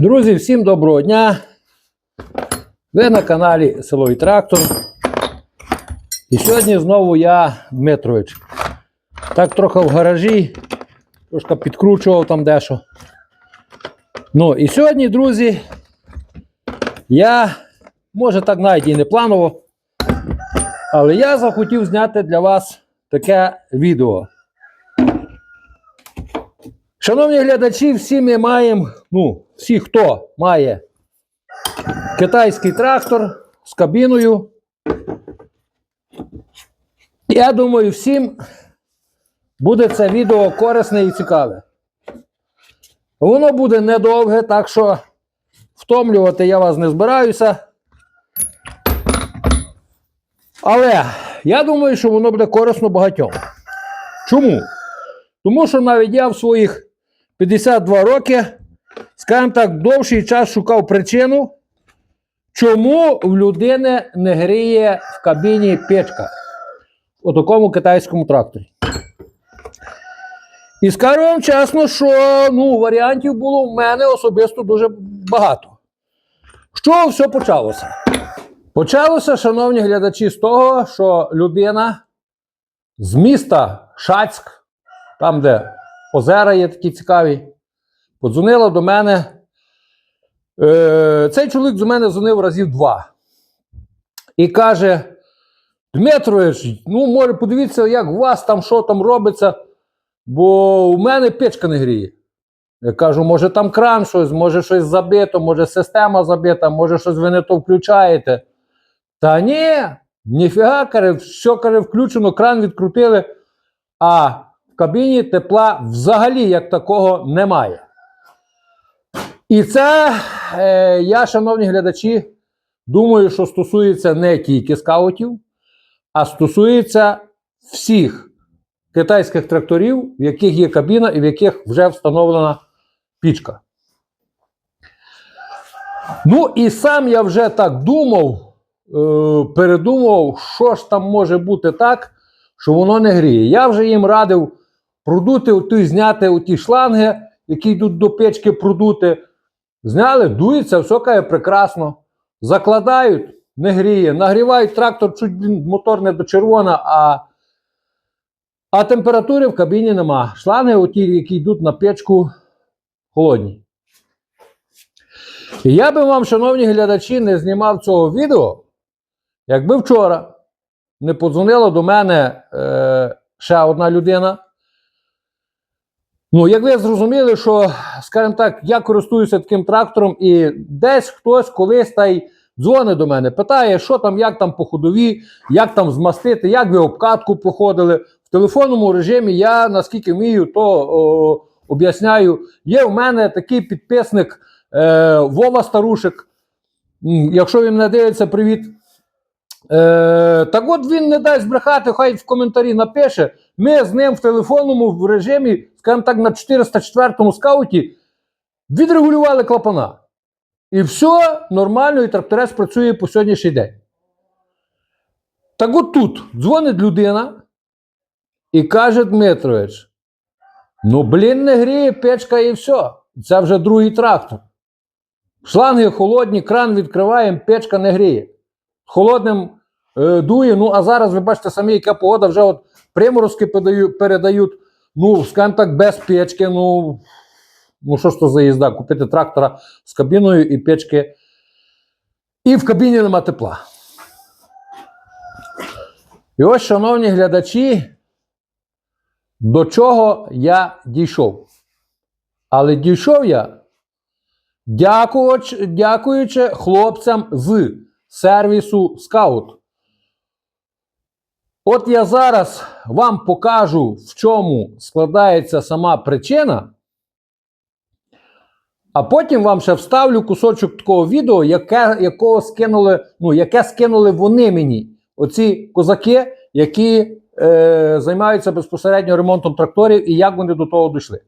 Друзі, всім доброго дня! Ви на каналі і Трактор. І сьогодні знову я, Дмитрович. Так трохи в гаражі, трошки підкручував там дещо. Ну і сьогодні, друзі, я, може так навіть і не планово, але я захотів зняти для вас таке відео. Шановні глядачі, всі ми маємо, ну, всі, хто має китайський трактор з кабіною. Я думаю, всім буде це відео корисне і цікаве. Воно буде недовге, так що втомлювати я вас не збираюся. Але я думаю, що воно буде корисно багатьом. Чому? Тому що навіть я в своїх 52 роки, скажімо так, довший час шукав причину, чому в людини не гріє в кабіні печка у такому китайському тракторі. І скажу вам чесно, що ну, варіантів було в мене особисто дуже багато. Чого все почалося? Почалося, шановні глядачі, з того, що людина з міста Шацьк, там, де озера є такі цікаві, подзвонила до мене. Е, цей чоловік до мене дзвонив разів два. І каже: Дмитрович, ну, може, подивіться, як у вас там що там робиться, бо у мене печка не гріє. Я кажу, може там кран щось, може щось забито, може система забита, може щось ви не то включаєте. Та ні, ніфіга, каже, все каже, включено, кран відкрутили, а кабіні тепла взагалі як такого немає. І це, е, я, шановні глядачі, думаю, що стосується не тільки скаутів, а стосується всіх китайських тракторів, в яких є кабіна і в яких вже встановлена пічка. Ну і сам я вже так думав, е, передумав, що ж там може бути так, що воно не гріє. Я вже їм радив продути, оті, зняти оті шланги, які йдуть до печки продути. Зняли, дується, все каже прекрасно. Закладають, не гріє. Нагрівають трактор, чуть мотор не до червона, а, а температури в кабіні нема. Шланги, оті, які йдуть на печку, холодні. І я би вам, шановні глядачі, не знімав цього відео, якби вчора не подзвонила до мене е, ще одна людина. Ну, як ви зрозуміли, що, скажімо так, я користуюся таким трактором, і десь хтось колись та й дзвонить до мене, питає, що там, як там по ходові, як там змастити, як ви обкатку проходили. В телефонному режимі я наскільки вмію, то об'ясняю. Є в мене такий підписник е, Вова Старушек. М, Якщо він не дивиться, привіт. Е, так от він не дасть брехати, хай в коментарі напише. Ми з ним в телефонному режимі, скажімо так, на 404 скауті відрегулювали клапана. І все нормально, і тракторець працює по сьогоднішній день. Так от тут дзвонить людина і каже Дмитрович: ну, блін, не гріє печка і все. Це вже другий трактор. Шланги холодні, кран відкриваємо, печка не гріє. Холодним е, дує. Ну, а зараз ви бачите самі, яка погода вже от приморозки передають, передають ну, скажімо так, без печки. Ну, ну що ж то за їзда? Купити трактора з кабіною і печки. І в кабіні нема тепла. І ось, шановні глядачі, до чого я дійшов. Але дійшов я дякуючи хлопцям з сервісу Скаут. От я зараз вам покажу, в чому складається сама причина. А потім вам ще вставлю кусочок такого відео, яке, якого скинули, ну, яке скинули вони мені. Оці козаки, які е, займаються безпосередньо ремонтом тракторів і як вони до того дійшли.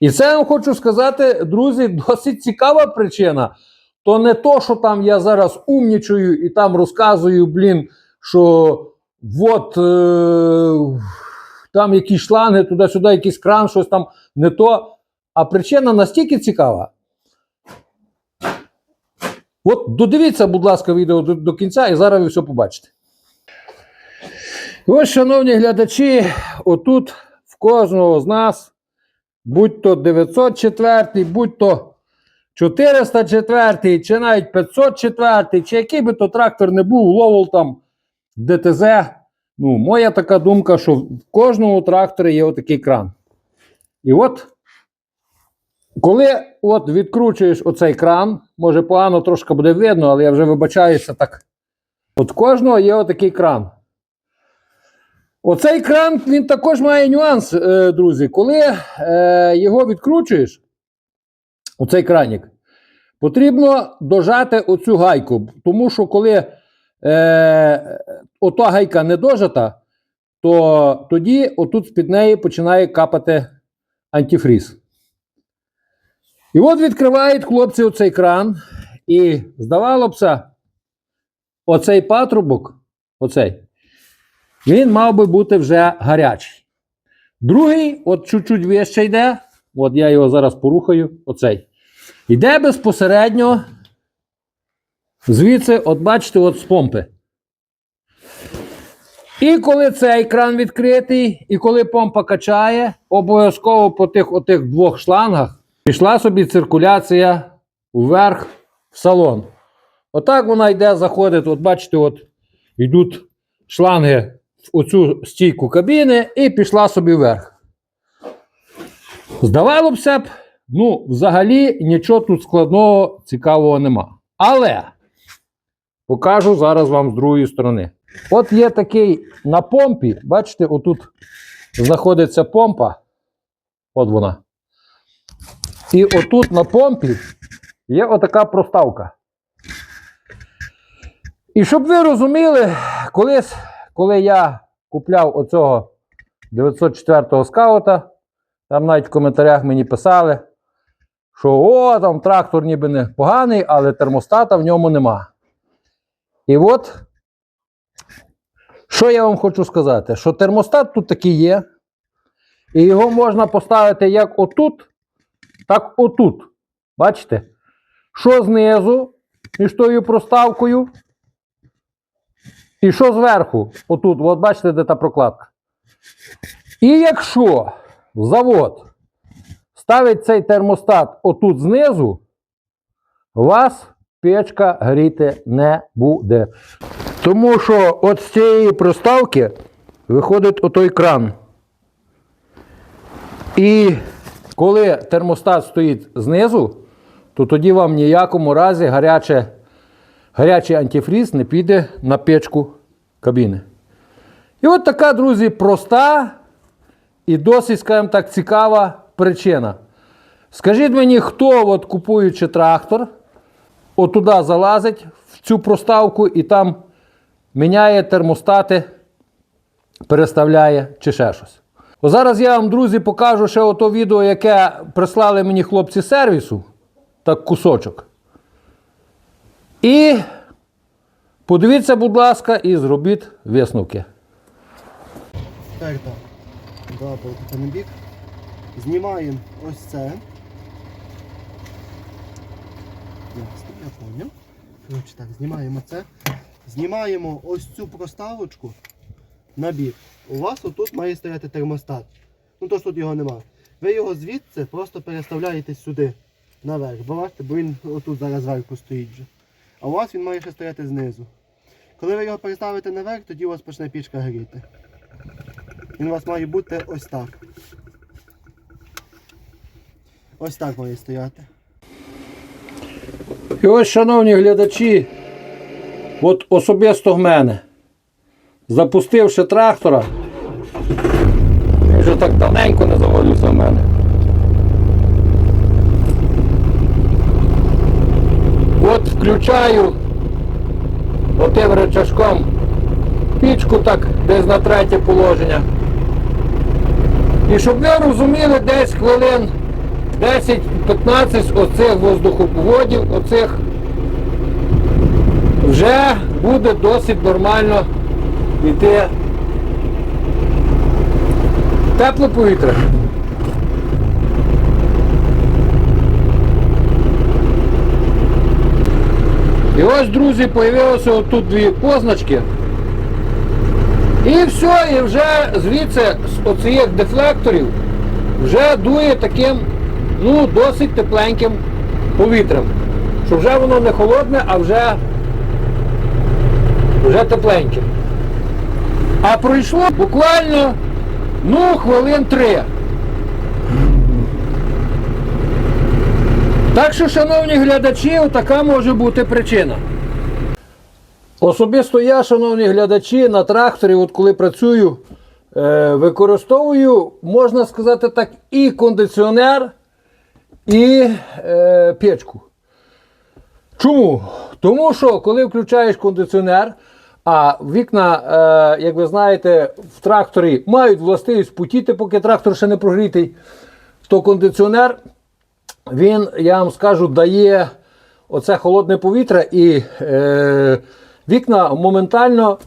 І це я вам хочу сказати, друзі, досить цікава причина. То не то, що там я зараз умнічую і там розказую, блін, що от е, там якісь шланги, туди-сюди, якийсь кран, щось там не то. А причина настільки цікава, От додивіться, будь ласка, відео до, до кінця, і зараз ви все побачите. Ось, шановні глядачі, отут в кожного з нас, будь то 904, будь то 404, чи навіть 504, чи який би то трактор не був, ловол там ДТЗ. Ну, моя така думка, що в кожному тракторі є отакий кран. І от, коли от відкручуєш оцей кран, може погано трошки буде видно, але я вже вибачаюся так. От кожного є отакий кран. Оцей кран він також має нюанс, е, друзі. Коли е, його відкручуєш, оцей кранік, потрібно дожати оцю гайку. Тому що коли е, ота гайка не дожата, то тоді отут з-під неї починає капати антифріз. І от відкривають хлопці оцей кран, і здавало бся, оцей патрубок, оцей, він мав би бути вже гарячий. Другий, от чуть-чуть вище йде, от я його зараз порухаю, оцей. Йде безпосередньо звідси, от бачите, от з помпи. І коли цей кран відкритий, і коли помпа качає, обов'язково по тих отих двох шлангах пішла собі циркуляція вверх в салон. Отак вона йде, заходить. От бачите, от йдуть шланги в оцю стійку кабіни і пішла собі вверх. Здавалося б, ну, взагалі нічого тут складного, цікавого нема. Але покажу зараз вам з другої сторони. От є такий на помпі, бачите, отут знаходиться помпа. От вона. І отут на помпі є отака проставка. І щоб ви розуміли, колись, коли я купляв оцього 904-го скаута, там навіть в коментарях мені писали, що о, там трактор ніби не поганий, але термостата в ньому нема. І от, що я вам хочу сказати, що термостат тут такий є, і його можна поставити як отут, так отут. Бачите? Що знизу між тою проставкою, і що зверху? Отут, от бачите, де та прокладка. І якщо завод ставить цей термостат отут знизу, вас печка гріти не буде. Тому що от з цієї проставки виходить отой кран. І коли термостат стоїть знизу, то тоді вам в ніякому разі гаряче, гарячий антифріз не піде на печку кабіни. І от така, друзі, проста і досить, скажімо так, цікава причина. Скажіть мені, хто, от, купуючи трактор, отуди залазить в цю проставку і там міняє термостати, переставляє чи ще щось. О, зараз я вам, друзі, покажу ще ото відео, яке прислали мені хлопці сервісу, так кусочок. І подивіться, будь ласка, і зробіть висновки. Так, так. Да, бік. Знімаємо ось це. Ясно, я поняв. Коротше, так, знімаємо це. Знімаємо ось цю проставочку на бік. У вас отут має стояти термостат. Ну то ж тут його нема. Ви його звідси просто переставляєте сюди наверх. Бо бачите, бо він отут зараз зверху стоїть вже. А у вас він має ще стояти знизу. Коли ви його переставите наверх, тоді у вас почне пічка гріти. Він у вас має бути ось так. Ось так має стояти. І ось, шановні глядачі, от особисто в мене, запустивши трактора, вже так давненько не заводився в мене. От включаю отим речашком пічку так десь на третє положення. І щоб ви розуміли, десь хвилин 10-15 оцих воздухоповодів, оцих вже буде досить нормально йти тепле повітря. І ось, друзі, появилося отут дві позначки. І все, і вже звідси з оцих дефлекторів вже дує таким ну, досить тепленьким повітрям. Що вже воно не холодне, а вже, вже тепленьке. А пройшло буквально ну, хвилин три. Так що, шановні глядачі, така може бути причина. Особисто я, шановні глядачі, на тракторі, от коли працюю, е, використовую, можна сказати так, і кондиціонер, і е, печку. Чому? Тому що коли включаєш кондиціонер, а вікна, е, як ви знаєте, в тракторі мають властивість путіти, поки трактор ще не прогрітий, то кондиціонер, він, я вам скажу, дає оце холодне повітря і е, вікна моментально,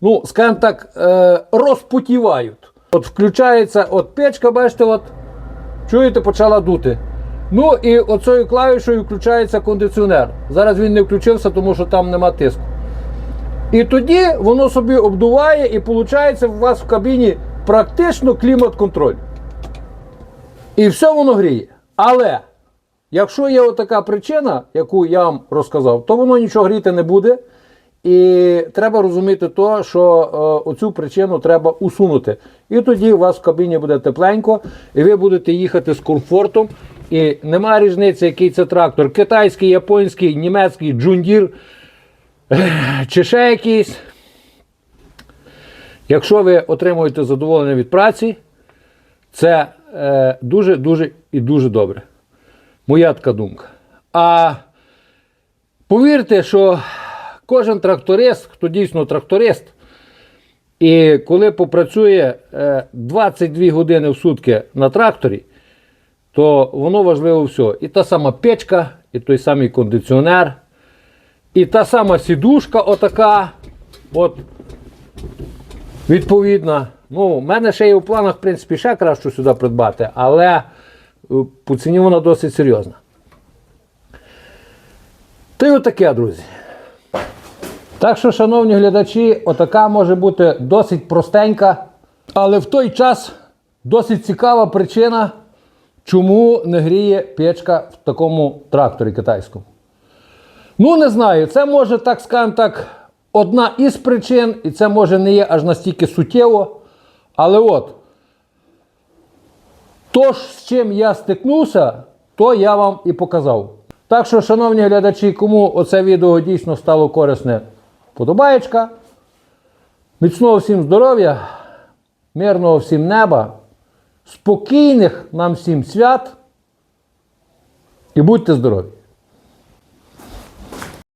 ну, скажімо так, е, розпутівають. От включається от печка, бачите, от, чуєте, почала дути. Ну і оцею клавішою включається кондиціонер. Зараз він не включився, тому що там нема тиску. І тоді воно собі обдуває, і виходить у вас в кабіні практично клімат-контроль. І все воно гріє. Але якщо є отака причина, яку я вам розказав, то воно нічого гріти не буде. І треба розуміти то, що е, оцю причину треба усунути. І тоді у вас в кабіні буде тепленько, і ви будете їхати з комфортом. І немає різниці, який це трактор. Китайський, японський, німецький, джундір чи ще якийсь. Якщо ви отримуєте задоволення від праці, це е, дуже, дуже і дуже добре. Моя така думка. А повірте, що кожен тракторист, хто дійсно тракторист, і коли попрацює е, 22 години в сутки на тракторі, то воно важливо все. І та сама печка, і той самий кондиціонер, і та сама сідушка, отака. От, відповідна. Ну, у мене ще є у планах, в принципі, ще краще сюди придбати, але е, по ціні вона досить серйозна. Та й отаке, друзі. Так що, шановні глядачі, отака може бути досить простенька, але в той час досить цікава причина, чому не гріє печка в такому тракторі китайському. Ну, не знаю, це може, так скажемо так, одна із причин, і це може не є аж настільки суттєво. Але от, то, з чим я стикнувся, то я вам і показав. Так що, шановні глядачі, кому оце відео дійсно стало корисне, подобаєчка. Міцного всім здоров'я, мирного всім неба, спокійних нам всім свят і будьте здорові!